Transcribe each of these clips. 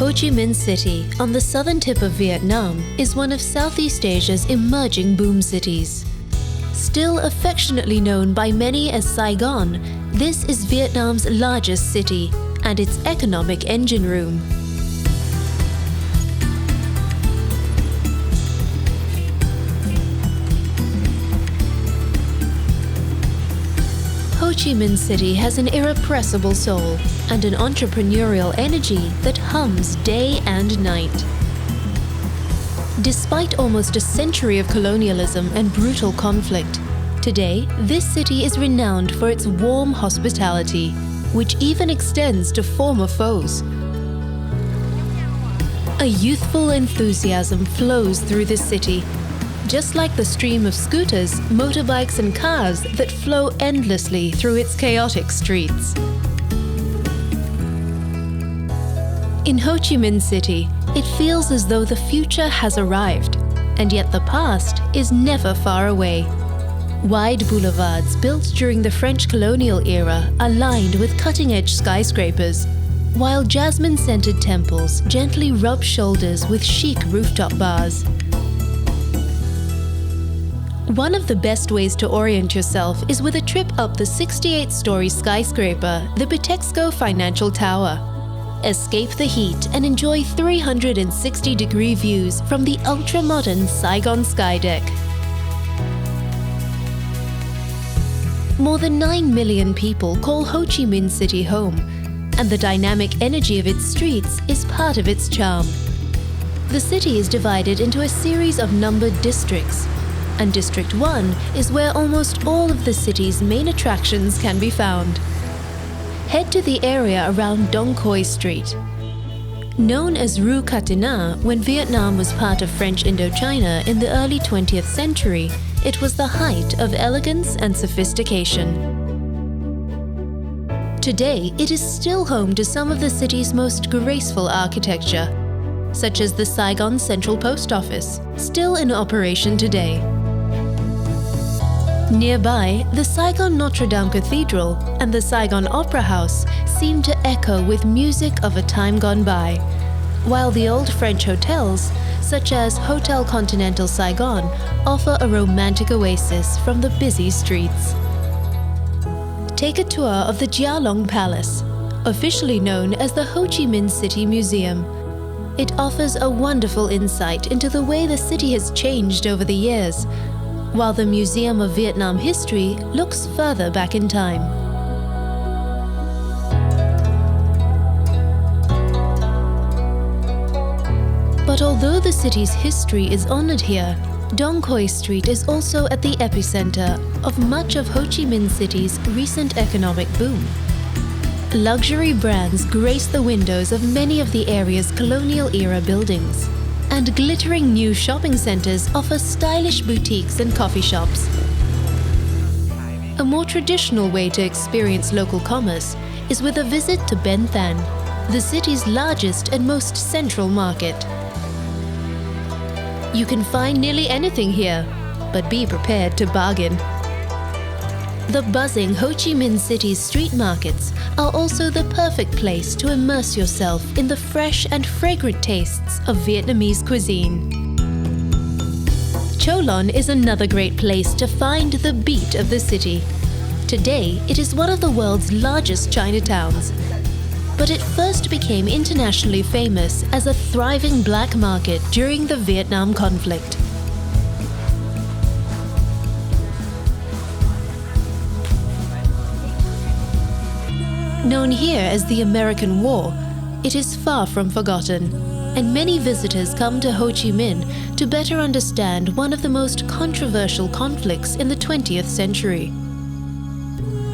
Ho Chi Minh City, on the southern tip of Vietnam, is one of Southeast Asia's emerging boom cities. Still affectionately known by many as Saigon, this is Vietnam's largest city and its economic engine room. Ho Chi Minh City has an irrepressible soul and an entrepreneurial energy that hums day and night. Despite almost a century of colonialism and brutal conflict, today this city is renowned for its warm hospitality, which even extends to former foes. A youthful enthusiasm flows through the city just like the stream of scooters, motorbikes, and cars that flow endlessly through its chaotic streets. In Ho Chi Minh City, it feels as though the future has arrived, and yet the past is never far away. Wide boulevards built during the French colonial era are lined with cutting edge skyscrapers, while jasmine scented temples gently rub shoulders with chic rooftop bars. One of the best ways to orient yourself is with a trip up the 68 story skyscraper, the Bitexco Financial Tower. Escape the heat and enjoy 360 degree views from the ultra modern Saigon Skydeck. More than 9 million people call Ho Chi Minh City home, and the dynamic energy of its streets is part of its charm. The city is divided into a series of numbered districts and District 1 is where almost all of the city's main attractions can be found. Head to the area around Dong Quoi Street. Known as Rue Catinat when Vietnam was part of French Indochina in the early 20th century, it was the height of elegance and sophistication. Today, it is still home to some of the city's most graceful architecture, such as the Saigon Central Post Office, still in operation today. Nearby, the Saigon Notre Dame Cathedral and the Saigon Opera House seem to echo with music of a time gone by, while the old French hotels, such as Hotel Continental Saigon, offer a romantic oasis from the busy streets. Take a tour of the Gia Long Palace, officially known as the Ho Chi Minh City Museum. It offers a wonderful insight into the way the city has changed over the years while the Museum of Vietnam History looks further back in time. But although the city's history is honored here, Dong Quoi Street is also at the epicenter of much of Ho Chi Minh City's recent economic boom. Luxury brands grace the windows of many of the area's colonial era buildings and glittering new shopping centers offer stylish boutiques and coffee shops. A more traditional way to experience local commerce is with a visit to Ben Thanh, the city's largest and most central market. You can find nearly anything here, but be prepared to bargain. The buzzing Ho Chi Minh City's street markets are also the perfect place to immerse yourself in the fresh and fragrant tastes of Vietnamese cuisine. Cholon is another great place to find the beat of the city. Today, it is one of the world's largest Chinatowns. But it first became internationally famous as a thriving black market during the Vietnam conflict. Known here as the American War, it is far from forgotten, and many visitors come to Ho Chi Minh to better understand one of the most controversial conflicts in the 20th century.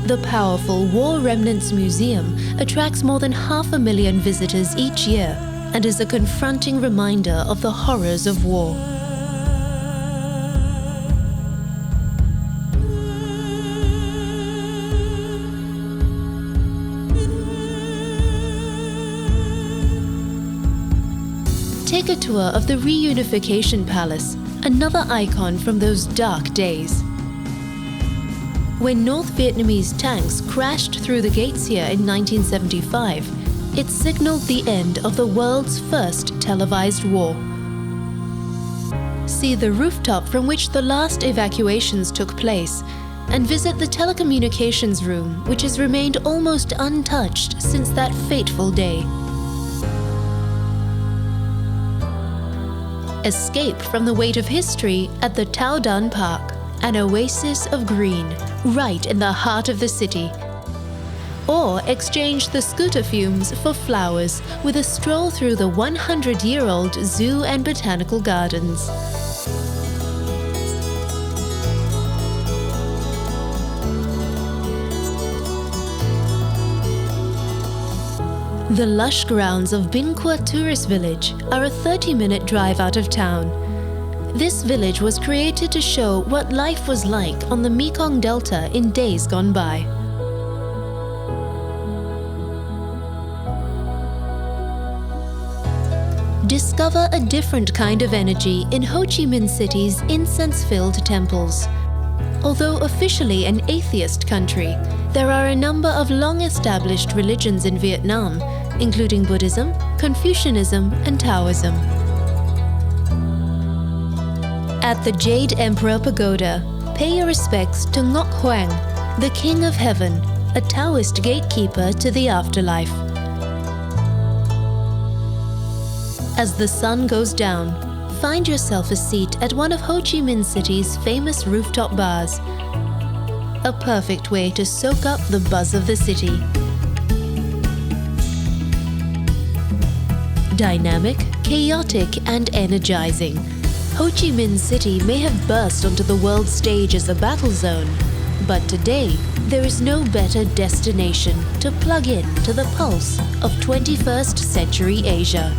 The powerful War Remnants Museum attracts more than half a million visitors each year and is a confronting reminder of the horrors of war. Take a tour of the Reunification Palace, another icon from those dark days. When North Vietnamese tanks crashed through the gates here in 1975, it signaled the end of the world's first televised war. See the rooftop from which the last evacuations took place and visit the telecommunications room, which has remained almost untouched since that fateful day. Escape from the weight of history at the Taodan Park, an oasis of green, right in the heart of the city. Or exchange the scooter fumes for flowers with a stroll through the 100 year old zoo and botanical gardens. The lush grounds of Binkwa Tourist Village are a 30 minute drive out of town. This village was created to show what life was like on the Mekong Delta in days gone by. Discover a different kind of energy in Ho Chi Minh City's incense filled temples. Although officially an atheist country, there are a number of long established religions in Vietnam including Buddhism, Confucianism, and Taoism. At the Jade Emperor Pagoda, pay your respects to Ngok Huang, the King of Heaven, a Taoist gatekeeper to the afterlife. As the sun goes down, find yourself a seat at one of Ho Chi Minh City's famous rooftop bars. A perfect way to soak up the buzz of the city. dynamic, chaotic, and energizing. Ho Chi Minh City may have burst onto the world stage as a battle zone, but today there is no better destination to plug in to the pulse of 21st century Asia.